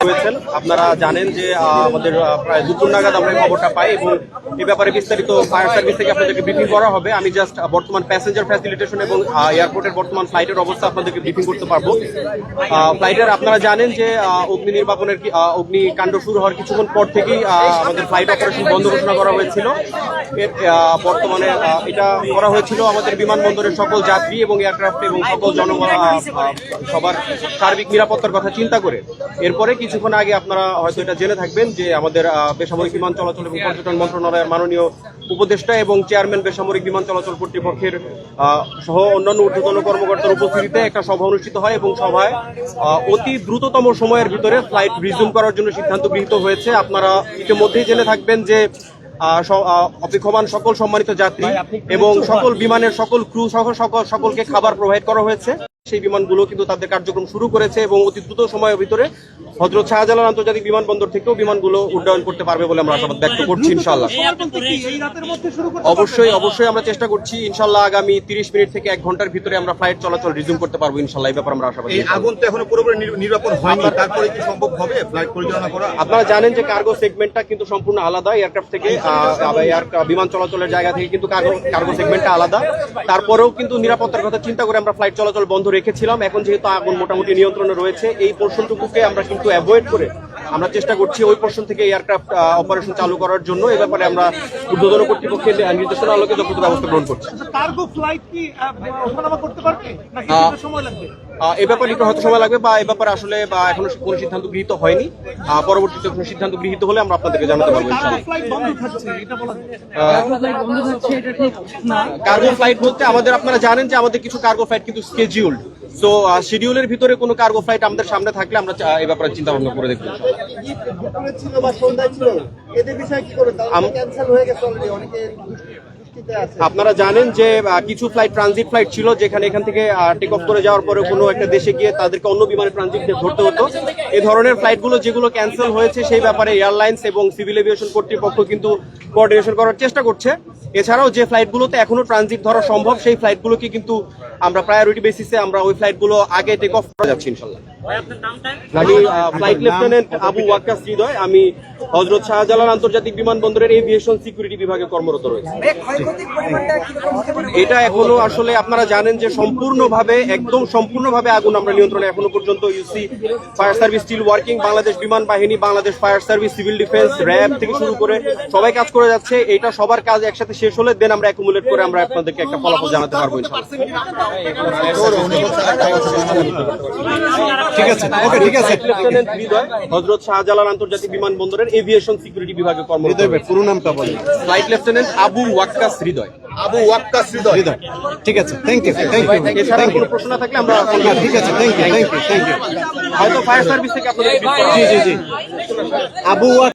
হয়েছেন। আপনারা জানেন যে আমাদের প্রায় দুপুর নাগাদ আমরা খবরটা পাই এবং এই ব্যাপারে বিস্তারিত ফায়ার সার্ভিস থেকে আপনাদেরকে ব্রিফিং করা হবে। আমি জাস্ট বর্তমান প্যাসেঞ্জার ফ্যাসিলিটেশন এবং এয়ারপোর্টের বর্তমান ফ্লাইটের অবস্থা আপনাদেরকে ব্রিফিং করতে পারব। ফ্লাইটের আপনারা জানেন যে অগ্নি নির্বাপনের কি- অগ্নিকাণ্ড শুরু হওয়ার কিছুক্ষণ পর থেকেই আমাদের ফ্লাইট অপারেশন বন্ধ ঘোষণা করা হয়েছিল। বর্তমানে এটা করা হয়েছিল আমাদের বিমানবন্দরের সকল যাত্রী এবং এয়ারক্রাফট এবং সকল জনগণ সবার সার্বিক নিরাপত্তার কথা চিন্তা করে। এরপরে কিছুক্ষণ আগে আপনারা হয়তো এটা জেনে থাকবেন যে আমাদের বেসামরিক বিমান চলাচল এবং পর্যটন মন্ত্রণালয়ের মাননীয় উপদেষ্টা এবং চেয়ারম্যান বেসামরিক বিমান চলাচল কর্তৃপক্ষের সহ অন্যান্য ঊর্ধ্বতন কর্মকর্তার উপস্থিতিতে একটা সভা অনুষ্ঠিত হয় এবং সভায় অতি দ্রুততম সময়ের ভিতরে ফ্লাইট রিজিউম করার জন্য সিদ্ধান্ত গৃহীত হয়েছে। আপনারা ইতিমধ্যেই জেনে থাকবেন যে অপেক্ষমান সকল সম্মানিত যাত্রী এবং সকল বিমানের সকল ক্রু সহ সকল সকলকে খাবার প্রোভাইড করা হয়েছে। সেই বিমানগুলো কিন্তু তাদের কার্যক্রম শুরু করেছে এবং অতি দ্রুত সময়ের ভিতরে হজরত শাহজালাল আন্তর্জাতিক বিমানবন্দর থেকেও বিমানগুলো উড্ডয়ন করতে পারবে বলে আমরা আশাবাদ ব্যক্ত করছি ইনশাল্লাহ অবশ্যই অবশ্যই আমরা চেষ্টা করছি ইনশাল্লাহ আগামী তিরিশ মিনিট থেকে এক ঘণ্টার ভিতরে আমরা ফ্লাইট চলাচল রিজিউম করতে পারব ইনশাল্লাহ এই ব্যাপারে আমরা আশাবাদী এই আগুন তো এখনও পুরোপুরি নিরাপদ হয়নি তারপরে কি সম্ভব হবে? ফ্লাইট পরিচালনা করা? আপনারা জানেন যে কার্গো সেগমেন্টটা কিন্তু সম্পূর্ণ আলাদা এয়ারক্রাফট থেকে বিমান চলাচলের জায়গা থেকে কিন্তু কার্গো কার্গো সেগমেন্টটা আলাদা। তারপরেও কিন্তু নিরাপত্তার কথা চিন্তা করে আমরা ফ্লাইট চলাচল বন্ধ রেখেছিলাম। এখন যেহেতু আগুন মোটামুটি নিয়ন্ত্রণে রয়েছে এই পোর্শনটুকুকে আমরা কিন্তু অ্যাভয়েড করে আমরা চেষ্টা করছি ওই পোর্শন থেকে এয়ারক্রাফট অপারেশন চালু করার জন্য। এই ব্যাপারে আমরা ঊর্ধ্বতন কর্তৃপক্ষের নির্দেশনা আলোকে যথাযথ ব্যবস্থা গ্রহণ করছি। কার্গো ফ্লাইট কি আহ, ওঠানামা করতে পারবে? নাকি আহ, একটু সময় লাগবে? আহ, এ ব্যাপারে একটু হয়তো সময় লাগবে বা এ ব্যাপারে আসলে বা এখনও কোনো সিদ্ধান্ত গৃহীত হয়নি। আহ, পরবর্তীতে কোনো সিদ্ধান্ত গৃহীত হলে আমরা আপনাদেরকে জানাতে পারব কার্গো ইনশাআল্লাহ। ফ্লাইট বন্ধ থাকছে এটা বলা যায়। কার্গো ফ্লাইট বলতে আমাদের আপনারা জানেন যে আমাদের কিছু কার্গো ফ্লাইট কিন্তু স্কেজিউলড সো শিডিউলের ভিতরে কোনো কার্গো ফ্লাইট আমাদের সামনে থাকলে আমরা এই ব্যাপারে চিন্তা ভাবনা করে দেখব। আপনারা জানেন যে কিছু ফ্লাইট ট্রানজিট ফ্লাইট ছিল যেখানে এখান থেকে টেক অফ করে যাওয়ার পরে কোনো একটা দেশে গিয়ে তাদেরকে অন্য বিমানে ট্রানজিট ধরতে হতো। এই ধরনের ফ্লাইটগুলো যেগুলো ক্যান্সেল হয়েছে সেই ব্যাপারে এয়ারলাইন্স এবং সিভিল এভিয়েশন কর্তৃপক্ষ কিন্তু কোঅর্ডিনেশন করার চেষ্টা করছে। এছাড়াও যে ফ্লাইটগুলোতে এখনও ট্রানজিট ধরা সম্ভব সেই ফ্লাইটগুলোকে কিন্তু আমরা প্রায়োরিটি বেসিসে আমরা ওই ফ্লাইটগুলো আগে টেক অফ করা যাচ্ছি ইনশাল্লাহ। আমি ফ্লাইট লেফটেন্যান্ট আবু ওয়াক্কাস হৃদয় আমি হজরত শাহজালাল আন্তর্জাতিক বিমানবন্দরের এভিয়েশন সিকিউরিটি বিভাগে কর্মরত রয়েছে। এটা এখনও আসলে আপনারা জানেন যে সম্পূর্ণভাবে একদম সম্পূর্ণভাবে আগুন আমরা নিয়ন্ত্রণে এখনও পর্যন্ত you see fire service still working Bangladesh বিমান বাহিনী Bangladesh fire service civil defence RAB থেকে শুরু করে সবাই কাজ করে যাচ্ছে। এটা সবার কাজ একসাথে শেষ হলে দেন আমরা অ্যাকুমুলেট করে আমরা আপনাদেরকে একটা ফলাফল জানাতে পারব ঠিক আছে ওকে ঠিক আছে। লেফটেন্যান্ট হজরত শাহজালাল আন্তর্জাতিক বিমানবন্দরের এভিয়েশন সিকিউরিটি বিভাগে কর্মরত। পুরো নামটা বলেন ফ্লাইট লেফটেন্যান্ট আবু ওয়াক্কাস হৃদয়। আবু ওয়াক্কাস হৃদয়। ঠিক আছে থ্যাংক ইউ থ্যাংক ইউ এছাড়া কোনো প্রশ্ন না থাকলে আমরা ঠিক আছে thank you thank you thank you হয়তো ফায়ার সার্ভিস থেকে আপনাদের জি জি জি। আবু